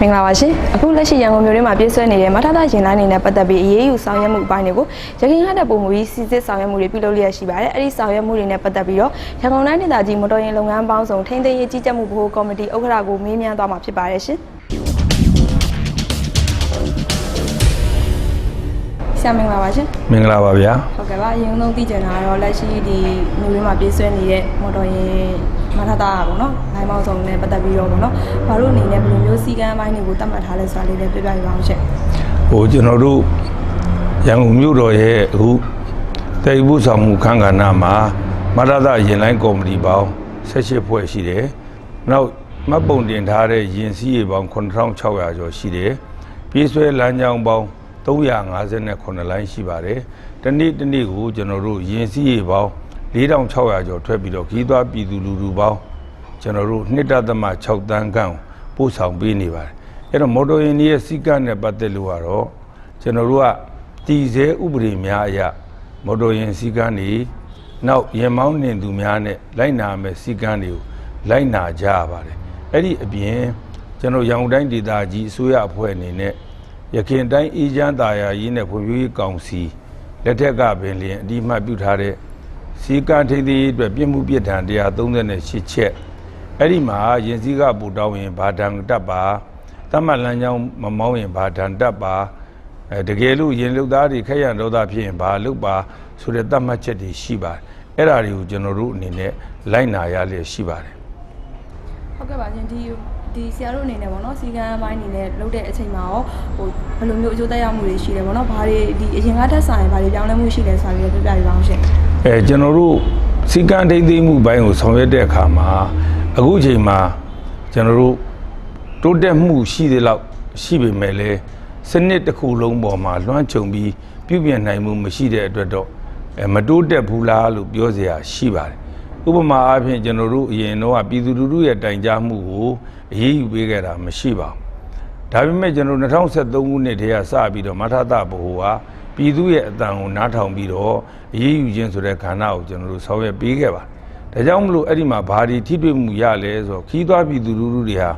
မင်္ဂလာပါရှင်အခုလက်ရှိရန်ကုန်မြို့ထဲမှာပြည့်စွဲနေတဲ့မထသရင်လိုင်းနေနဲ့ပတ်သက်ပြီးအရေးယူဆောင်ရွက်မှုအပိုင်းတွေကိုရခိုင်ကတဲ့ပုံမူပြီးစီစစ်ဆောင်ရွက်မှုတွေပြုလုပ်လျက်ရှိပါတယ်အဲ့ဒီဆောင်ရွက်မှုတွေနဲ့ပတ်သက်ပြီးတော့ရန်ကုန်တိုင်းဒေသကြီးမော်တော်ယာဉ်လုပ်ငန်းပေါင်းစုံထိန်းသိမ်းရေးကြီးကြပ်မှုဘိုးကော်မတီဥက္ကဋ္ဌကိုမေးမြန်းသွားမှာဖြစ်ပါတယ်ရှင်ဆရာမင်္ဂလာပါရှင်မင်္ဂလာပါဗျာဟုတ်ကဲ့ပါအရင်ဆုံးသိကြတာကတော့လက်ရှိဒီမြို့ထဲမှာပြည့်စွဲနေတဲ့မော်တော်ယာဉ် မထသပေါ့နော်လိုင်းပေါင်းစုံနဲ့ပတ်သက်ပြီးတော့ပေါ့နော်ဘာလို့အနေနဲ့ဘယ်လိုမျိုးစီကံအပိုင်းတွေကိုတတ်မှတ်ထားလဲဆိုတာလေးလည်းပြပြပြပါအောင်ရှင်ဟိုကျွန်တော်တို့ရန်ကုန်မြို့တော်ရဲ့အခုတည်ဘူးဆောင်မှုခန်းကဏ္ဍမှာမရဒရင်လိုင်းကော်မတီပေါင်း18ဖွဲ့ရှိတယ်။နောက်မှတ်ပုံတင်ထားတဲ့ရင်စည်းရေပေါင်း9600ကျော်ရှိတယ်။ပြေးဆွဲလမ်းကြောင်းပေါင်း359လိုင်းရှိပါတယ်။တနေ့တနေ့ကိုကျွန်တော်တို့ရင်စည်းရေပေါင်း 4600ကျော်ထွက်ပြီးတော့ခီးသွွားပြည်သူလူထုပေါင်းကျွန်တော်တို့2.6တန်းခန့်ပို့ဆောင်ပေးနေပါတယ်။အဲ့တော့မော်တော်ယာဉ်တွေရဲ့စီကံနဲ့ပတ်သက်လို့ကတော့ကျွန်တော်တို့ကတည်ဆဲဥပဒေများအရမော်တော်ယာဉ်စီကံတွေနောက်ရင်မောင်းနှင်သူများနဲ့လိုက်နာမယ်စီကံတွေကိုလိုက်နာကြရပါတယ်။အဲ့ဒီအပြင်ကျွန်တော်ရန်ကုန်တိုင်းဒေသကြီးအစိုးရအဖွဲ့အနေနဲ့ရခိုင်တိုင်းအေဂျင့်တာယာရေးနဲ့ဖွံ့ဖြိုးရေးကောင်စီလက်ထက်ကပင်လျင်အတိအမှတ်ပြုထားတဲ့ စီကံထိန်းသိမ်းရေးအတွက်ပြည်မှုပြစ်ဒဏ်138ချက်အဲ့ဒီမှာရင်စည်းကပူတောင်းရင်ဘာဒံတက်ပါတတ်မှတ်လမ်းကြောင်းမမောင်းရင်ဘာဒံတက်ပါအဲတကယ်လို့ရင်လုတ်သားတွေခက်ရန်ဒေါသဖြစ်ရင်ဘာလုတ်ပါဆိုတဲ့တတ်မှတ်ချက်တွေရှိပါတယ်အဲ့ဒါတွေကိုကျွန်တော်တို့အနေနဲ့လိုက်နာရလျက်ရှိပါတယ်ဟုတ်ကဲ့ပါရှင်ဒီဒီဆရာတို့အနေနဲ့ပေါ့နော်စီကံအပိုင်းအနေနဲ့လုပ်တဲ့အချိန်မှာရောဟိုဘယ်လိုမျိုးအကျိုးသက်ရောက်မှုတွေရှိတယ်ပေါ့နော်ဘာတွေဒီအရင်ကထက်ဆိုင်ဘာတွေပြောင်းလဲမှုရှိလဲဆိုတာလေးလည်းပြပြပြပါအောင်ရှင် အဲကျွန်တော်တို့စီကံထိမ့်သိမ့်မှုဘိုင်းကိုဆောင်ရွက်တဲ့အခါမှာအခုအချိန်မှာကျွန်တော်တို့တိုးတက်မှုရှိသေးလောက်ရှိပေမဲ့လည်းစနစ်တစ်ခုလုံးပေါ်မှာလွှမ်းခြုံပြီးပြုပြင်နိုင်မှုမရှိတဲ့အတွက်တော့အဲမတိုးတက်ဘူးလားလို့ပြောစရာရှိပါတယ်ဥပမာအားဖြင့်ကျွန်တော်တို့အရင်တော့ကပြည်သူလူထုရဲ့တိုင်ကြားမှုကိုအရေးယူပေးခဲ့တာမရှိပါဘူးဒါပေမဲ့ကျွန်တော်2023ခုနှစ်တည်းကစပြီးတော့မထသဘဟုဟာ ပြည်သူရဲ့အတန်ကိုနားထောင်ပြီးတော့အရေးယူခြင်းဆိုတဲ့ခန္ဓာကိုကျွန်တော်တို့ဆောင်ရွက်ပေးခဲ့ပါတယ်။ဒါကြောင့်မလို့အဲ့ဒီမှာဘာဒီထိတွေ့မှုရလဲဆိုတော့ခီးသွွားပြည်သူလူထုတွေဟာ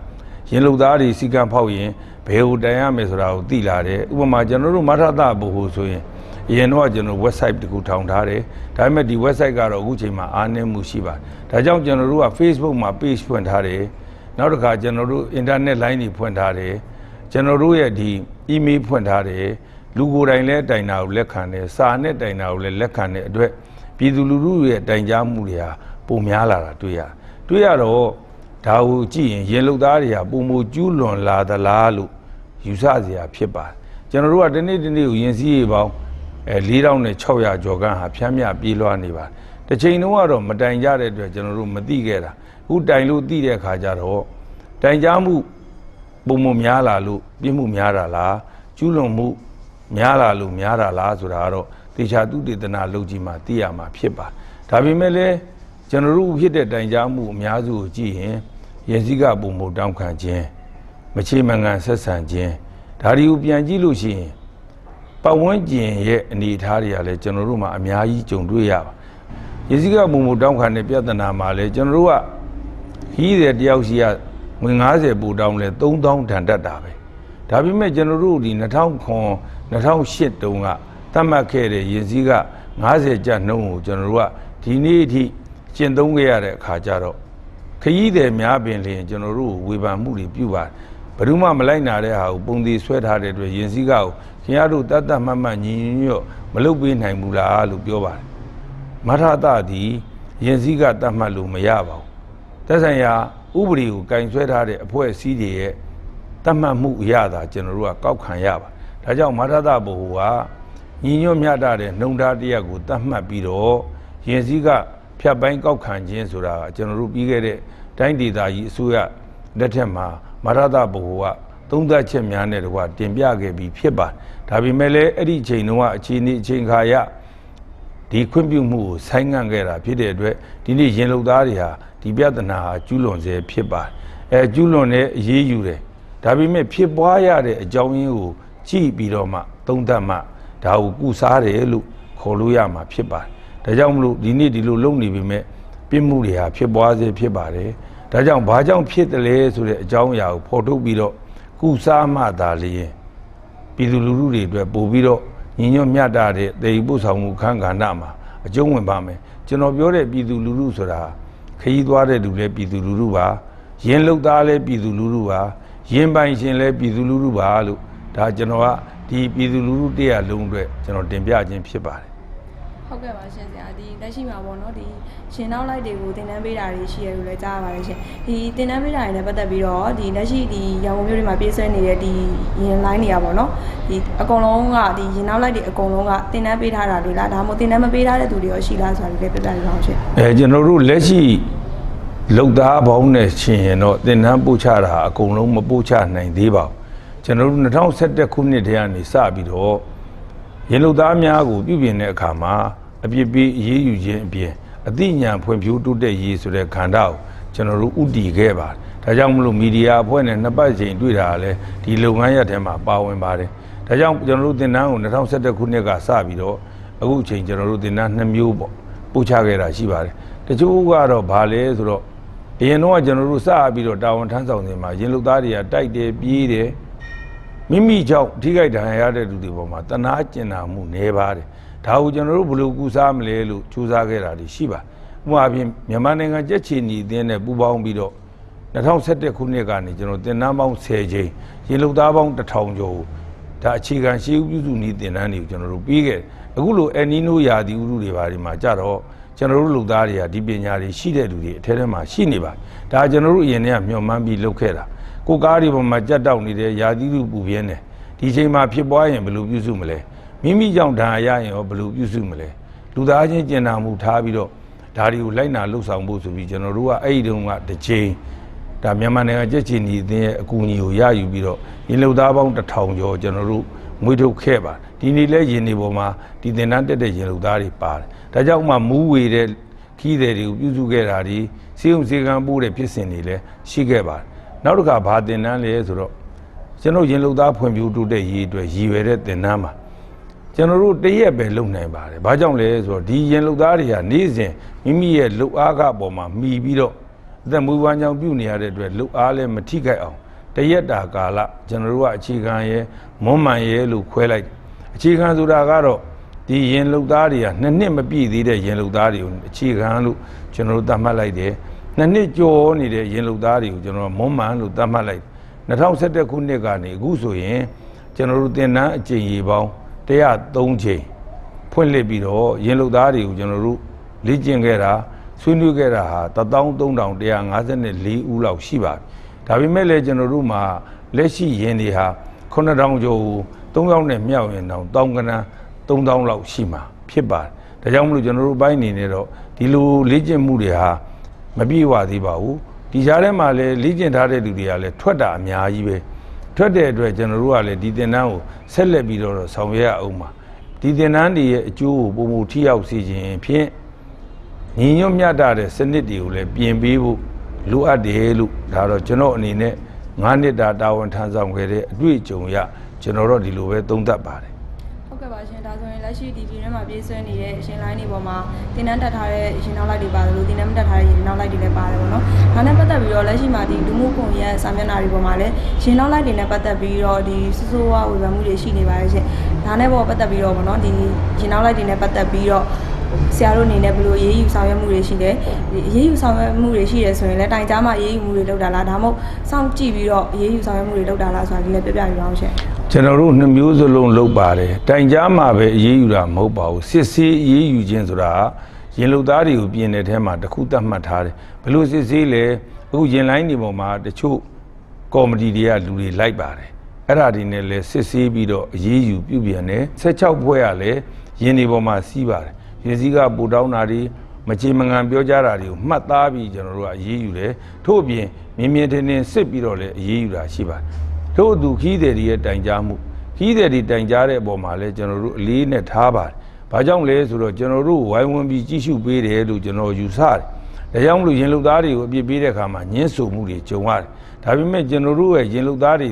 ရင်လုံသားတွေစီကံဖောက်ရင်ဘယ်ကိုတိုင်ရမယ်ဆိုတာကိုသိလာတယ်။ဥပမာကျွန်တော်တို့မထသဘဟုဆိုရင်အရင်တော့ကျွန်တော် website တခုထောင်ထားတယ်။ဒါပေမဲ့ဒီ website ကတော့အခုချိန်မှာအားနည်းမှုရှိပါတယ်။ဒါကြောင့်ကျွန်တော်တို့က Facebook မှာ page ဖွင့်ထားတယ်။နောက်တစ်ခါကျွန်တော်တို့ internet line တွေဖွင့်ထားတယ်။ကျွန်တော်တို့ရဲ့ဒီ email ဖွင့်ထားတယ် လူကိုယ်တိုင်လည်းတိုင်တာကိုလက်ခံတယ်စာနဲ့တိုင်တာကိုလည်းလက်ခံတဲ့အတွက်ပြည်သူလူထုရဲ့တိုင်ကြားမှုတွေဟာပုံများလာတာတွေ့ရတွေ့ရတော့ဒါကိုကြည့်ရင်ရေလုတ်သားတွေဟာပုံမကျူးလွန်လာသလားလို့ယူဆစရာဖြစ်ပါတယ်ကျွန်တော်တို့ကဒီနေ့ဒီနေ့ကိုရင်စည်းရေပေါင်းအဲ4600ကျော်ခန့်ဟာဖြမ်းမြပြေးလွှားနေပါတယ်တစ်ချိန်တုန်းကတော့မတိုင်ကြတဲ့အတွက်ကျွန်တော်တို့မသိခဲ့တာအခုတိုင်လို့သိတဲ့အခါကျတော့တိုင်ကြားမှုပုံမများလာလို့ပြစ်မှုများတာလားကျူးလွန်မှု များလာလို့များတာလားဆိုတာကတော့တေချာသူတေသနာလုပ်ကြည့်မှသိရမှာဖြစ်ပါဒါပေမဲ့လည်းကျွန်တော်တို့ဖြစ်တဲ့တိုင်ကြားမှုအများစုကိုကြည့်ရင်ရည်စည်းကပုံမတောင်းခံခြင်းမချေမငံဆက်ဆံခြင်းဒါတွေကိုပြန်ကြည့်လို့ရှိရင်ပတ်ဝန်းကျင်ရဲ့အနေအထားတွေကလည်းကျွန်တော်တို့မှာအများကြီးကြုံတွေ့ရပါရည်စည်းကပုံမတောင်းခံတဲ့ပြဿနာမှာလည်းကျွန်တော်တို့ကခီးတဲ့တယောက်စီကငွေ90ပူတောင်းလဲ3000တန်တက်တာပဲ ဒါပေမဲ့ကျွန်တော်တို့ဒီ2009 2008တုန်းကသတ်မှတ်ခဲ့တဲ့ရင်စည်းက90ကျပ်နှုန်းကိုကျွန်တော်တို့ကဒီနေ့အထိကျင့်သုံးခဲ့ရတဲ့အခါကျတော့ခရီးသည်များပင်လျင်ကျွန်တော်တို့ဝေဖန်မှုတွေပြုပါတယ်ဘယ်သူမှမလိုက်နာတဲ့ဟာကိုပုံသေးဆွဲထားတဲ့အတွက်ရင်စည်းကကိုခင်ဗျားတို့တတ်တတ်မှတ်မှတ်ညီညွတ်မလုပ်ပေးနိုင်ဘူးလားလို့ပြောပါတယ်မထသသည်ရင်စည်းကတတ်မှတ်လို့မရပါဘူးသက်ဆိုင်ရာဥပဒေကိုကင်ဆွဲထားတဲ့အဖွဲ့အစည်းတွေရဲ့ တတ်မှတ်မှုအရသာကျွန်တော်တို့ကကောက်ခံရပါဒါကြောင့်မထသဘဟုကညီညွတ်မြတ်တဲ့နှုံသားတစ်ရပ်ကိုတတ်မှတ်ပြီးတော့ရင်စည်းကဖြတ်ပိုင်းကောက်ခံခြင်းဆိုတာကကျွန်တော်တို့ပြီးခဲ့တဲ့တိုင်းဒေသကြီးအစိုးရလက်ထက်မှာမထသဘဟုကသုံးသက်ချက်များနဲ့တကွာတင်ပြခဲ့ပြီးဖြစ်ပါတယ်ဒါပေမဲ့လည်းအဲ့ဒီအချိန်တုန်းကအခြေအနေအချိန်ခါရဒီခွင့်ပြုမှုကိုဆိုင်းငံ့ခဲ့တာဖြစ်တဲ့အတွက်ဒီနေ့ရင်လုံသားတွေဟာဒီပြဿနာဟာကျူးလွန်စေဖြစ်ပါတယ်အဲကျူးလွန်တဲ့အရေးယူတယ် ဒါပေမဲ့ဖြစ်ပွားရတဲ့အကြောင်းရင်းကိုကြည့်ပြီးတော့မှသုံးသပ်မှဒါကိုကုစားတယ်လို့ခေါ်လို့ရမှာဖြစ်ပါတယ်ဒါကြောင့်မလို့ဒီနေ့ဒီလိုလုပ်နေပြီမဲ့ပြစ်မှုတွေဟာဖြစ်ပွားစေဖြစ်ပါတယ်ဒါကြောင့်ဘာကြောင့်ဖြစ်တယ်လဲဆိုတဲ့အကြောင်းအရာကိုဖော်ထုတ်ပြီးတော့ကုစားမှသာလျင်ပြည်သူလူထုတွေအတွက်ပို့ပြီးတော့ညီညွတ်မြတ်တာတဲ့တေပို့ဆောင်မှုခန်းကဏ္ဍမှာအကျုံးဝင်ပါမယ်ကျွန်တော်ပြောတဲ့ပြည်သူလူထုဆိုတာခရီးသွားတဲ့လူလည်းပြည်သူလူထုပါရင်းလုတ်သားလည်းပြည်သူလူထုပါ ရင်းပိုင်ရှင်လည်းပြည်သူလူထုပါလို့ဒါကျွန်တော်ကဒီပြည်သူလူထုတရားလုံးအတွက်ကျွန်တော်တင်ပြခြင်းဖြစ်ပါတယ်ဟုတ်ကဲ့ပါရှင်ဆရာဒီလက်ရှိမှာပေါ့နော်ဒီရှင်နောက်လိုက်တွေကိုတင်တန်းပေးတာတွေရှိရလို့လည်းကြားရပါတယ်ရှင်ဒီတင်တန်းပေးတာတွေနဲ့ပတ်သက်ပြီးတော့ဒီလက်ရှိဒီရန်ကုန်မြို့တွေမှာပြည့်စွဲနေတဲ့ဒီရင်လိုင်းတွေကပေါ့နော်ဒီအကုန်လုံးကဒီရင်နောက်လိုက်တွေအကုန်လုံးကတင်တန်းပေးထားတာတွေလားဒါမှမဟုတ်တင်တန်းမပေးထားတဲ့သူတွေရောရှိလားဆိုတာလည်းပြပြပြပါအောင်ရှင်အဲကျွန်တော်တို့လက်ရှိ လုံသားပေါင်းနဲ့ရှင်ရင်တော့တင်နန်းပို့ချတာအကုန်လုံးမပို့ချနိုင်သေးပါဘူးကျွန်တော်တို့2011ခုနှစ်တည်းကနေစပြီးတော့ရင်လုံသားများကိုပြုပြင်တဲ့အခါမှာအပြစ်ပေးအရေးယူခြင်းအပြင်အသိဉာဏ်ဖွံ့ဖြိုးတိုးတက်ရေးဆိုတဲ့ခန္ဓာကိုကျွန်တော်တို့ဥတည်ခဲ့ပါတယ်ဒါကြောင့်မလို့မီဒီယာအဖွဲ့နဲ့နှစ်ပတ်ချိန်တွေ့တာကလည်းဒီလုပ်ငန်းရပ်ထဲမှာပါဝင်ပါတယ်ဒါကြောင့်ကျွန်တော်တို့တင်နန်းကို2011ခုနှစ်ကစပြီးတော့အခုအချိန်ကျွန်တော်တို့တင်နန်း2မျိုးပေါ့ပို့ချခဲ့တာရှိပါတယ်တချို့ကတော့ဗာလဲဆိုတော့ အရင်တော့ကကျွန်တော်တို့စပြီးတော့တာဝန်ထမ်းဆောင်နေမှာရင်လူသားတွေကတိုက်တယ်ပြေးတယ်မိမိကြောင့်ထိခိုက်ဒဏ်ရာရတဲ့လူတွေပေါ်မှာတနာကျင်နာမှုနေပါတယ်ဒါကိုကျွန်တော်တို့ဘယ်လိုကူစားမလဲလို့ကြိုးစားခဲ့တာတွေရှိပါဥပမာအပြင်မြန်မာနိုင်ငံကြက်ချီနီအသင်းနဲ့ပူးပေါင်းပြီးတော့2011ခုနှစ်ကနေကျွန်တော်တင်နန်းပေါင်း10ချိန်ရင်လူသားပေါင်း1000ကျော်ကိုဒါအခြေခံရှိဥပြုစုနည်းတင်နန်းတွေကိုကျွန်တော်တို့ပြီးခဲ့တယ်အခုလိုအန်နီနိုယာဒီဥရုတွေဘာတွေမှာကြတော့ ကျွန်တော်တို့လူသားတွေကဒီပညာတွေရှိတဲ့လူတွေအထက်ထဲမှာရှိနေပါတယ်ဒါကျွန်တော်တို့အရင်ကမျှော်မှန်းပြီးလုပ်ခဲ့တာကိုကားတွေပေါ်မှာကြက်တောက်နေတဲ့ယာတိလူပူပြင်းတယ်ဒီချိန်မှာဖြစ်ပွားရင်ဘယ်လိုပြုစုမလဲမိမိကြောင့်ဒဏ်ရာရရင်ရောဘယ်လိုပြုစုမလဲလူသားချင်းကျင်နာမှုထားပြီးတော့ဒါတွေကိုလိုက်နာလှုပ်ဆောင်ဖို့ဆိုပြီးကျွန်တော်တို့ကအဲ့ဒီတုန်းကတစ်ချိန်ဒါမြန်မာနိုင်ငံကြက်ချီနီအသင်းရဲ့အကူအညီကိုရယူပြီးတော့ရင်လုံသားပေါင်းတစ်ထောင်ကျော်ကျွန်တော်တို့ မွေးထုတ်ခဲ့ပါဒီနေ့လဲရင်နေပေါ်မှာဒီသင်တန်းတက်တဲ့ရင်လုံသားတွေပါတယ်ဒါကြောင့်မှမူးဝေတဲ့ခီးတဲ့တွေကိုပြုစုခဲ့တာဒီစီုံစီကံပို့တဲ့ဖြစ်စဉ်တွေလည်းရှိခဲ့ပါတယ်နောက်တစ်ခါဘာသင်တန်းလဲဆိုတော့ကျွန်တော်ရင်လုံသားဖွံ့ဖြိုးတိုးတက်ရေးအတွက်ရည်ရွယ်တဲ့သင်တန်းပါကျွန်တော်တို့တရက်ပဲလုံနိုင်ပါတယ်။ဘာကြောင့်လဲဆိုတော့ဒီရင်လုတ်သားတွေကနေ့စဉ်မိမိရဲ့လုတ်အားကပေါ်မှာမှီပြီးတော့အသက်မွေးဝမ်းကြောင်းပြုနေရတဲ့အတွက်လုတ်အားလည်းမထိခိုက်အောင်တ ရက်တာကာလကျွန်တော်တို့ကအခြေခံရဲ့မွန်းမှန်ရဲ့လို့ခွဲလိုက်တယ်။အခြေခံဆိုတာကတော့ဒီရင်လုတ်သားတွေကနှစ်နှစ်မပြည့်သေးတဲ့ရင်လုတ်သားတွေကိုအခြေခံလို့ကျွန်တော်တို့သတ်မှတ်လိုက်တယ်။နှစ်နှစ်ကျော်နေတဲ့ရင်လုတ်သားတွေကိုကျွန်တော်တို့မွန်းမှန်လို့သတ်မှတ်လိုက်တယ်။2011ခုနှစ်ကနေအခုဆိုရင်ကျွန်တော်တို့သင်တန်းအကြိမ်ရေပေါင်း103ချိန်ဖွင့်လှစ်ပြီးတော့ရင်လုတ်သားတွေကိုကျွန်တော်တို့လေ့ကျင့်ခဲ့တာဆွေးနွေးခဲ့တာဟာ13154ဦးလောက်ရှိပါပြီ။ ဒါပေမဲ့လည်းကျွန်တော်တို့မှာလက်ရှိရင်တွေဟာ9000ကျော်ကို3ယောက်နဲ့မြောက်ရင်တော့တောင်းကနန်း3000လောက်ရှိမှာဖြစ်ပါတယ်။ဒါကြောင့်မလို့ကျွန်တော်တို့ဘိုင်းနေနေတော့ဒီလိုလေ့ကျင့်မှုတွေဟာမပြည့်ဝသေးပါဘူး။ဒီကြားထဲမှာလည်းလေ့ကျင့်ထားတဲ့လူတွေကလည်းထွက်တာအများကြီးပဲ။ထွက်တဲ့အတွက်ကျွန်တော်တို့ကလည်းဒီသင်တန်းကိုဆက်လက်ပြီးတော့ဆောင်ရွက်ရအောင်ပါဒီသင်တန်းတွေရဲ့အကျိုးကိုပုံမူထိရောက်စေခြင်းဖြင့်ညီညွတ်မြတ်တာတဲ့စနစ်တွေကိုလည်းပြင်ပေးဖို့ လိုအပ်တယ်လို့ဒါတော့ကျွန်တော်အနေနဲ့9နှစ်တာတာဝန်ထမ်းဆောင်ခဲ့တဲ့အတွေ့အကြုံရကျွန်တော်တို့ဒီလိုပဲသုံးသပ်ပါတယ်ဟုတ်ကဲ့ပါရှင်ဒါဆိုရင်လက်ရှိဒီပြည်ထဲမှာပြေးဆွဲနေတဲ့အရှင်လိုင်းတွေပေါ်မှာတင်တန်းတက်ထားတဲ့ရှင်နောက်လိုက်တွေပါတယ်လို့တင်တန်းမတက်ထားတဲ့ရှင်နောက်လိုက်တွေလည်းပါတယ်ပေါ့နော်ဒါနဲ့ပတ်သက်ပြီးတော့လက်ရှိမှာဒီလူမှုကွန်ရက်စာမျက်နှာတွေပေါ်မှာလည်းရှင်နောက်လိုက်တွေနဲ့ပတ်သက်ပြီးတော့ဒီစစိုးဝါဝေဖန်မှုတွေရှိနေပါတယ်ရှင်ဒါနဲ့ပေါ်ပတ်သက်ပြီးတော့ပေါ့နော်ဒီရှင်နောက်လိုက်တွေနဲ့ပတ်သက်ပြီးတော့ ဆရာတို့အနေနဲ့ဘယ်လိုအရေးယူဆောင်ရွက်မှုတွေရှိလဲဒီအရေးယူဆောင်ရွက်မှုတွေရှိတယ်ဆိုရင်လည်းတိုင်ကြားမှာအရေးယူမှုတွေလုပ်တာလားဒါမှမဟုတ်စောင့်ကြည့်ပြီးတော့အရေးယူဆောင်ရွက်မှုတွေလုပ်တာလားဆိုတာဒီလည်းပြပြပြပါအောင်ရှင်ကျွန်တော်တို့နှစ်မျိုးစလုံးလုပ်ပါတယ်တိုင်ကြားမှာပဲအေးအေးယူတာမဟုတ်ပါဘူးစစ်ဆေးအေးအေးယူခြင်းဆိုတာရင်လူသားတွေကိုပြင်တဲ့ထဲမှာတစ်ခုသတ်မှတ်ထားတယ်ဘယ်လိုစစ်ဆေးလဲအခုရင်လိုင်းတွေပေါ်မှာတချို့ကော်မတီတွေကလူတွေလိုက်ပါတယ်အဲ့ဒါဒီနဲ့လဲစစ်ဆေးပြီးတော့အေးအေးယူပြုပြင်တယ်16ဖွဲ့ရလဲရင်တွေပေါ်မှာစီးပါတယ် ရင်စည်းကပူတောင်းတာတွေမချေမငံပြောကြတာတွေကိုမှတ်သားပြီးကျွန်တော်တို့ကအေးအေးယူတယ်ထို့အပြင်မြင်မြင်ထင်ထင်စစ်ပြီးတော့လဲအေးအေးယူတာရှိပါတယ်တို့သူခီးတယ်တွေရဲ့တိုင်ကြားမှုခီးတယ်တွေတိုင်ကြားတဲ့အပေါ်မှာလဲကျွန်တော်တို့အလေးနဲ့ထားပါတယ်။ဘာကြောင့်လဲဆိုတော့ကျွန်တော်တို့ဝိုင်းဝန်းပြီးကြည့်ရှုပေးတယ်လို့ကျွန်တော်ယူဆတယ်။ဒါကြောင့်မလို့ရင်လူသားတွေကိုအပြစ်ပေးတဲ့အခါမှာညှင်းဆိုမှုတွေကြုံရတယ်။ဒါပေမဲ့ကျွန်တော်တို့ရဲ့ရင်လူသားတွေ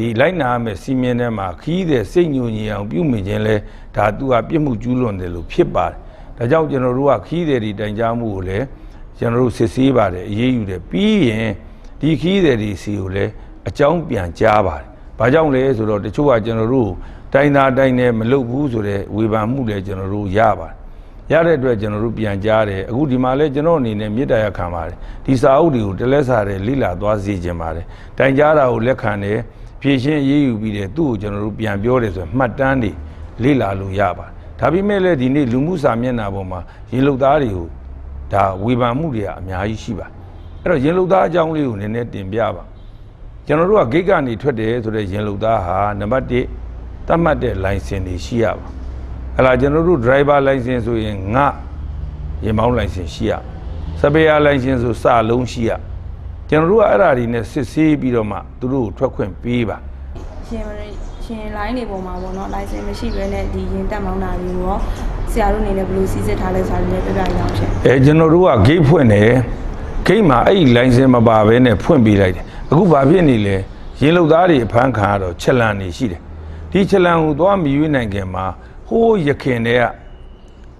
ဒီလိုက်နာရမယ့်စီမင်းထဲမှာခီးတယ်စိတ်ညူညင်အောင်ပြုမိခြင်းလဲဒါသူကပြစ်မှုကျူးလွန်တယ်လို့ဖြစ်ပါတယ်။ဒါကြောင့်ကျွန်တော်တို့ကခီးတယ်တွေတိုင်ကြားမှုကိုလည်းကျွန်တော်တို့စစ်ဆေးပါတယ်အေးအေးယူတယ်ပြီးရင်ဒီခီးတယ်တွေစီကိုလည်းအကြောင်းပြန်ကြားပါတယ်။ဘာကြောင့်လဲဆိုတော့တချို့ကကျွန်တော်တို့တိုင်းသားတိုင်းနဲ့မလုပ်ဘူးဆိုတဲ့ဝေဖန်မှုလည်းကျွန်တော်တို့ရပါတယ်။ရတဲ့အတွက်ကျွန်တော်တို့ပြန်ကြားတယ်။အခုဒီမှာလည်းကျွန်တော်အနေနဲ့မေတ္တာရခံပါတယ်။ဒီစာအုပ်တွေကိုတလက်စာတွေလိလာသွားစေခြင်းပါတယ်။တိုင်ကြားတာကိုလက်ခံတယ် ဖြည့်ရှင်းရေးယူပြီးတယ်သူ့ကိုကျွန်တော်တို့ပြန်ပြောတယ်ဆိုရင်မှတ်တမ်းတွေလိလာလို့ရပါတယ်။ဒါပေမဲ့လည်းဒီနေ့လူမှုစာမျက်နှာပေါ်မှာရေလုတ်သားတွေကိုဒါဝေဖန်မှုတွေကအများကြီးရှိပါတယ်။အဲ့တော့ရေလုတ်သားအကြောင်းလေးကိုနည်းနည်းတင်ပြပါကျွန်တော်တို့ကဂိတ်ကနေထွက်တယ်ဆိုတဲ့ရင်လုံသားဟာနံပါတ်1တတ်မှတ်တဲ့ license တွေရှိရပါဟလာကျွန်တော်တို့ driver license ဆိုရင်ငါရင်မောင်း license ရှိရစပယ်ယာ license ဆိုစလုံးရှိရ ကျွန်တော်တို့ကအဲ့ဒါတွေနဲ့စစ်ဆေးပြီးတော့မှသူတို့ကိုထွက်ခွင့်ပေးပါရှင်ရှင် line တွေပေါ်မှာပေါ့နော် license မရှိဘဲနဲ့ဒီရင်တက်မောင်းတာတွေကိုရောဆရာတို့အနေနဲ့ဘယ်လိုစီစစ်ထားလဲဆိုတာလည်းပြပြရအောင်ရှင်အဲကျွန်တော်တို့ကဂိတ်ဖွင့်တယ်ဂိတ်မှာအဲ့ဒီ license မပါဘဲနဲ့ဖွင့်ပေးလိုက်တယ်အခုဘာဖြစ်နေလဲရင်လုံသားတွေအဖမ်းခံရတော့ချက်လန်နေရှိတယ်ဒီချက်လန်ကိုသွားမရွေးနိုင်ခင်မှာဟိုးရခင်တည်းက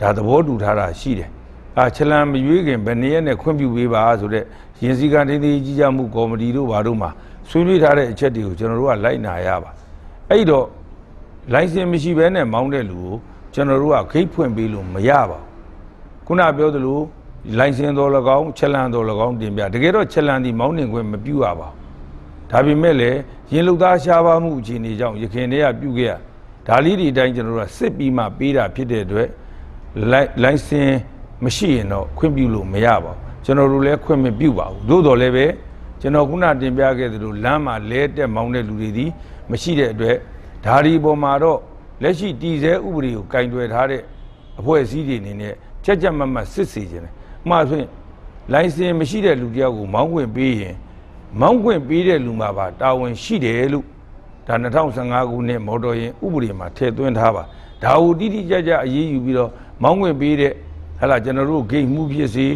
ဒါသဘောတူထားတာရှိတယ်။အာချလံမရွေးခင်ဘယ်နည်းနဲ့ခွင့်ပြုပေးပါဆိုတော့ ရင်စည်းကန်းတင်းတင်းကြီးကြမှုကော်မတီတို့ဘာတို့မှာဆွေးနွေးထားတဲ့အချက်တွေကိုကျွန်တော်တို့ကလိုက်နာရပါ။အဲ့တော့လိုင်စင်မရှိဘဲနဲ့မောင်းတဲ့လူကိုကျွန်တော်တို့ကဂိတ်ဖွင့်ပေးလို့မရပါဘူး။ခုနပြောသလိုလိုင်စင်တော်၎င်းချလံတော်၎င်းတင်ပြတကယ်တော့ချလံဒီမောင်းနှင်ခွင့်မပြုရပါဘူး။ဒါပေမဲ့လည်းရင်လူသားရှားပါမှုအခြေအနေကြောင့်ရခင်တည်းကပြုခဲ့ရဒါလေးဒီအတိုင်းကျွန်တော်တို့ကစစ်ပြီးမှပေးတာဖြစ်တဲ့အတွက်လိုင်လိုင်စင်မရှိရင်တော့ခွင့်ပြုလို့မရပါဘူး ကျွန်တော်တို့လည်းခွင့်မပြုပါဘူးသို့တော်လည်းပဲကျွန်တော်ခုနတင်ပြခဲ့သလိုလမ်းမှာလဲတက်မောင်းတဲ့လူတွေဒီမရှိတဲ့အတွက်ဓာရီပေါ်မှာတော့လက်ရှိတည်ဆဲဥပဒေကိုကင်တွယ်ထားတဲ့အဖွဲ့အစည်းတွေအနေနဲ့ချက်ချက်မတ်မတ်စစ်ဆေးခြင်းတယ်အမှားဆိုရင်လိုင်စင်မရှိတဲ့လူတယောက်ကိုမောင်းခွင့်ပေးရင်မောင်းခွင့်ပေးတဲ့လူမှာပါတာဝန်ရှိတယ်လို့ဒါ2015ခုနှစ်မော်တော်ယာဉ်ဥပဒေမှာထည့်သွင်းထားပါဒါကိုတိတိကျကျအရေးယူပြီးတော့မောင်းခွင့်ပေးတဲ့ဟဲ့လားကျွန်တော်တို့ဂိတ်မှုဖြစ်စေ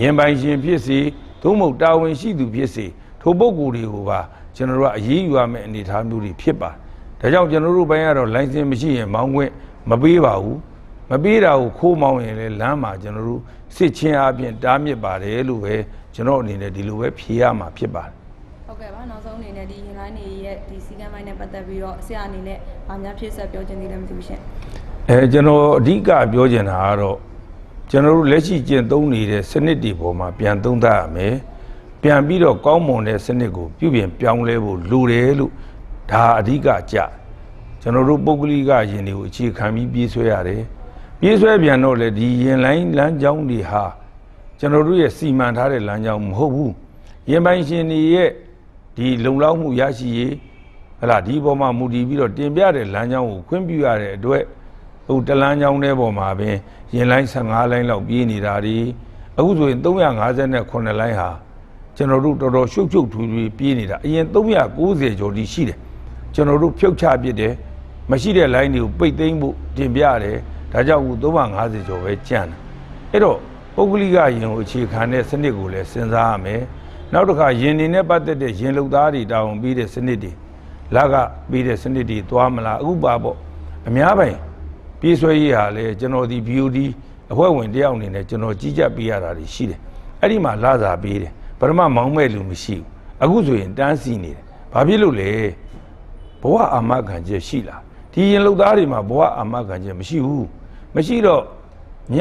ရင်ပိုင်ရှင်ဖြစ်စေသို့မဟုတ်တာဝန်ရှိသူဖြစ်စေထိုပုဂ္ဂိုလ်တွေကိုပါကျွန်တော်တို့ကအရေးယူရမယ့်အနေအထားမျိုးတွေဖြစ်ပါတယ်ဒါကြောင့်ကျွန်တော်တို့ဘိုင်းကတော့လိုင်စင်မရှိရင်မောင်းခွင့်မပေးပါဘူးမပေးတာကိုခိုးမောင်းရင်လည်းလမ်းမှာကျွန်တော်တို့စစ်ချင်းအပြင်တားမြစ်ပါတယ်လို့ပဲကျွန်တော်အနေနဲ့ဒီလိုပဲဖြေရမှာဖြစ်ပါတယ်ဟုတ်ကဲ့ပါနောက်ဆုံးအနေနဲ့ဒီရင် line တွေရဲ့ဒီစီကံပိုင်းနဲ့ပတ်သက်ပြီးတော့ဆရာအနေနဲ့ဗာများဖြည့်ဆက်ပြောချင်သေးတယ်မသိဘူးရှင်အဲကျွန်တော်အဓိကပြောချင်တာကတော့ ကျွန်တော်တို့လက်ရှိကျင့်သုံးနေတဲ့စနစ်တွေပေါ်မှာပြန်သုံးသပ်ရမယ်ပြန်ပြီးတော့ကောင်းမွန်တဲ့စနစ်ကိုပြုပြင်ပြောင်းလဲဖို့လိုတယ်လို့ဒါအဓိကကြကျွန်တော်တို့ပုဂ္ဂလိကယင်တွေကိုအခြေခံပြီးပြေးဆွဲရတယ်ပြေးဆွဲပြန်တော့လေဒီယင်လိုင်းလမ်းကြောင်းတွေဟာကျွန်တော်တို့ရဲ့စီမံထားတဲ့လမ်းကြောင်းမဟုတ်ဘူးယင်ပိုင်ရှင်တွေရဲ့ဒီလုံလောက်မှုရရှိရေးဟလာဒီပေါ်မှာမူတည်ပြီးတော့တင်ပြတဲ့လမ်းကြောင်းကိုခွင့်ပြုရတဲ့အတွက် ဟိုတလန်းချောင်းတဲ့ပေါ်မှာပင်ရင်လိုင်း15လိုင်းလောက်ပြေးနေတာဒီအခုဆိုရင်358လိုင်းဟာကျွန်တော်တို့တော်တော်ရှုပ်ရှုပ်ထွေးထွေးပြေးနေတာအရင်390ကျော်ဒီရှိတယ်ကျွန်တော်တို့ဖြုတ်ချပစ်တယ်မရှိတဲ့လိုင်းတွေကိုပိတ်သိမ်းဖို့တင်ပြတယ်ဒါကြောင့်အခု350ကျော်ပဲကြန့်တယ်အဲ့တော့ပုဂ္ဂလိကယင်ကိုအခြေခံတဲ့စနစ်ကိုလည်းစဉ်းစားရမယ်နောက်တစ်ခါယင်နေနဲ့ပတ်သက်တဲ့ယင်လုံသားတွေတာဝန်ပြီးတဲ့စနစ်တွေလကပြီးတဲ့စနစ်တွေသွားမလားအခုပါပေါ့အများပိုင် ပြေးဆွဲရေးဟာလေကျွန်တော်ဒီ BOD အဖွဲ့ဝင်တယောက်အနေနဲ့ကျွန်တော်ကြီးကြပ်ပေးရတာတွေရှိတယ်အဲ့ဒီမှာလာစာပေးတယ်ပထမမောင်းမဲ့လူမရှိဘူးအခုဆိုရင်တန်းစီနေတယ်ဘာဖြစ်လို့လဲဘဝအာမခံချက်ရှိလားဒီရင်လုတ်သားတွေမှာဘဝအာမခံချက်မရှိဘူးမရှိတော့ည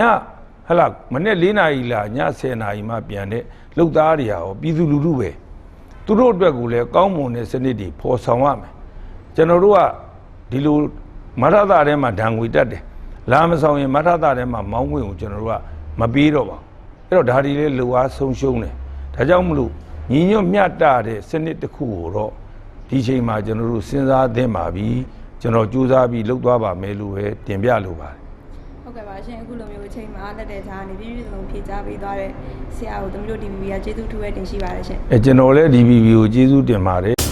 ဟလာမနေ့၄နာရီလားည10နာရီမှပြန်တဲ့လုတ်သားတွေဟာရောပြည်သူလူထုပဲသူတို့အတွက်ကိုလည်းကောင်းမွန်တဲ့စနစ်တွေပေါ်ဆောင်ရမယ်ကျွန်တော်တို့ကဒီလို မထတာထဲမှာဓာငွေတက်တယ်လာမဆောင်ရင်မထတာထဲမှာမောင်းဝင်ကိုကျွန်တော်တို့ကမပေးတော့ပါဘူးအဲ့တော့ဒါဒီလေလိုအားဆုံးရှုံးတယ်ဒါကြောင့်မလို့ညီညွတ်မြတ်တာတဲ့စနစ်တစ်ခုကိုတော့ဒီချိန်မှာကျွန်တော်တို့စဉ်းစားသင့်ပါပြီကျွန်တော်ကြိုးစားပြီးလှုပ်သွားပါမယ်လို့ပဲတင်ပြလိုပါတယ်ဟုတ်ကဲ့ပါရှင်အခုလိုမျိုးအချိန်မှာလက်တဲ့ဈာနေပြည့်ပြည့်စုံစုံဖြေကြားပေးသွားတဲ့ဆရာကိုသမီးတို့ DVB ကကျေးဇူးထူးပဲတင်ရှိပါတယ်ရှင်အဲကျွန်တော်လည်း DVB ကိုကျေးဇူးတင်ပါတယ်